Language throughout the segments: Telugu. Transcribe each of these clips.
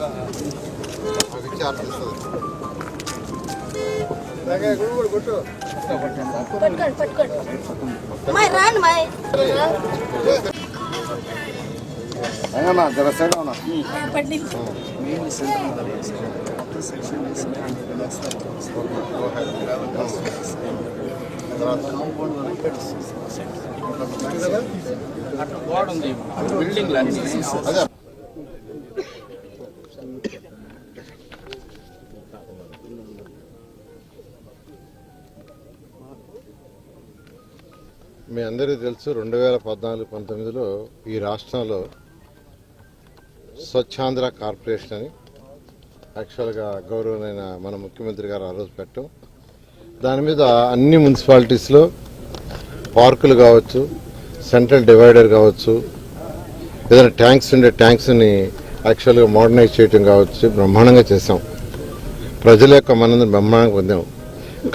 మాకు ఇచ్చి పట్టుకోండి పట్టుకోండి మై రాండి మై అయినా జర సైడ్ ఉన్నా పట్టి అదే మీ అందరికీ తెలుసు రెండు వేల పద్నాలుగు పంతొమ్మిదిలో ఈ రాష్ట్రంలో స్వచ్ఛాంధ్ర కార్పొరేషన్ అని యాక్చువల్గా గౌరవమైన మన ముఖ్యమంత్రి గారు ఆ రోజు పెట్టడం. దాని మీద అన్ని మున్సిపాలిటీస్లో పార్కులు కావచ్చు సెంట్రల్ డివైడర్ కావచ్చు ఏదైనా ట్యాంక్స్ ఉండే ట్యాంక్స్ని యాక్చువల్గా మోడర్నైజ్ చేయటం కావచ్చు బ్రహ్మాండంగా చేసాం ప్రజల యొక్క మనందరం బ్రహ్మాండంగా పొందాం.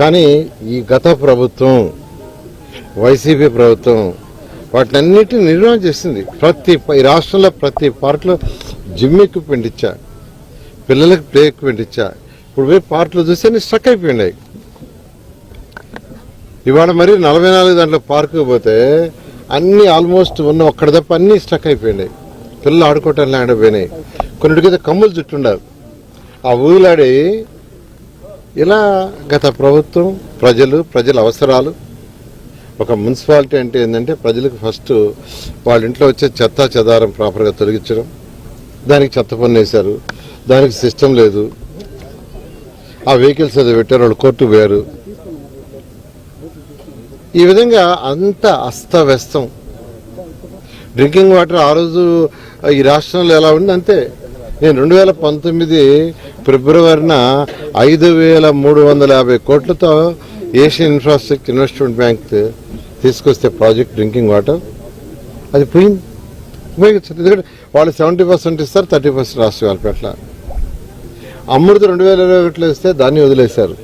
కానీ ఈ గత ప్రభుత్వం వైసీపీ ప్రభుత్వం వాటినన్నిటిని నిర్వహణ చేసింది. ప్రతి ఈ రాష్ట్రంలో ప్రతి పార్క్లో జిమ్ ఎక్విప్మెంట్ ఇచ్చా పిల్లలకు ప్లే ఎక్విప్మెంట్ ఇచ్చా ఇప్పుడు పోయి పార్కులు చూస్తే అన్ని స్ట్రక్ అయిపోయినాయి. ఇవాళ మరి నలభై నాలుగు దాంట్లో పార్కు పోతే అన్ని ఆల్మోస్ట్ ఉన్న ఒక్కడ తప్ప అన్ని స్ట్రక్ అయిపోయినాయి. పిల్లలు ఆడుకోవటం ఆడిపోయినాయి. కొన్నిటికైతే కమ్ములు చుట్టుండారు. ఆ ఊగులాడి ఇలా గత ప్రభుత్వం ప్రజలు ప్రజల అవసరాలు ఒక మున్సిపాలిటీ అంటే ఏంటంటే ప్రజలకు ఫస్ట్ వాళ్ళ ఇంట్లో వచ్చే చెత్త చెదారం ప్రాపర్గా తొలగించడం దానికి చెత్త పన్ను వేశారు దానికి సిస్టమ్ లేదు. ఆ వెహికల్స్ అది పెట్టారు వాళ్ళు కోర్టు పోయారు. ఈ విధంగా అంత అస్తవ్యస్తం. డ్రింకింగ్ వాటర్ ఆ రోజు ఈ రాష్ట్రంలో ఎలా ఉంది అంతే నేను రెండు వేల పంతొమ్మిది ఫిబ్రవరిన ఐదు వేల మూడు వందల యాభై కోట్లతో ఏషియన్ ఇన్ఫ్రాస్ట్రక్చర్ ఇన్వెస్ట్మెంట్ బ్యాంక్ తీసుకొస్తే ప్రాజెక్ట్ డ్రింకింగ్ వాటర్ అది పోయింది. ఉపయోగించదు ఎందుకంటే వాళ్ళు సెవెంటీ పర్సెంట్ ఇస్తారు థర్టీ పర్సెంట్ రాష్ట్ర వాళ్ళకి అట్లా అమృత రెండు వేల ఇరవై ఒకటిలో ఇస్తే దాన్ని వదిలేశారు.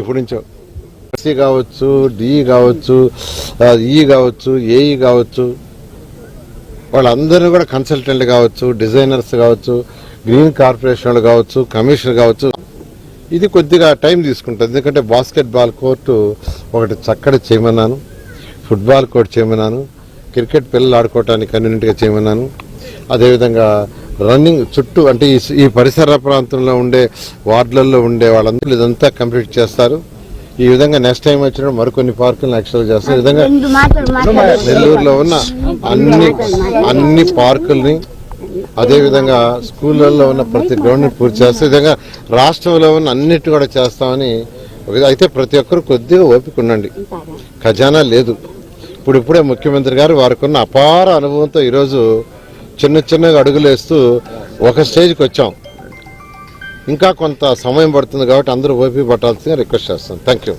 ఇప్పటి నుంచో ఎస్సీ కావచ్చు డిఈ కావచ్చు ఈ e కావచ్చు ఏఈ కావచ్చు వాళ్ళందరూ కూడా కన్సల్టెంట్ కావచ్చు డిజైనర్స్ కావచ్చు గ్రీన్ కార్పొరేషన్ వాళ్ళు కావచ్చు కమిషనర్ కావచ్చు. ఇది కొద్దిగా టైం తీసుకుంటుంది. ఎందుకంటే బాస్కెట్ బాల్ కోర్టు ఒకటి చక్కటి చేయమన్నాను ఫుట్బాల్ కోర్ట్ చేయమన్నాను క్రికెట్ పిల్లలు ఆడుకోవటానికి కన్వీనియంట్గా చేయమన్నాను అదేవిధంగా రన్నింగ్ చుట్టూ అంటే ఈ ఈ పరిసర ప్రాంతంలో ఉండే వార్డులలో ఉండే వాళ్ళందరూ ఇదంతా కంప్లీట్ చేస్తారు. ఈ విధంగా నెక్స్ట్ టైం వచ్చినప్పుడు మరికొన్ని పార్కులను యాక్చువల్ చేస్తారు. ఈ విధంగా నెల్లూరులో ఉన్న అన్ని అన్ని పార్కుల్ని అదేవిధంగా స్కూళ్ళల్లో ఉన్న ప్రతి గ్రౌండ్ని పూర్తి చేస్తే విధంగా రాష్ట్రంలో ఉన్న అన్నిటి కూడా చేస్తామని అయితే ప్రతి ఒక్కరు కొద్దిగా ఓపిక ఉండండి. ఖజానా లేదు. ఇప్పుడు ఇప్పుడే ముఖ్యమంత్రి గారు వారికి ఉన్న అపార అనుభవంతో ఈరోజు చిన్న చిన్నగా అడుగులేస్తూ ఒక స్టేజ్కి వచ్చాం. ఇంకా కొంత సమయం పడుతుంది కాబట్టి అందరూ ఓపిక పట్టాల్సిందిగా రిక్వెస్ట్ చేస్తాను థ్యాంక్ యూ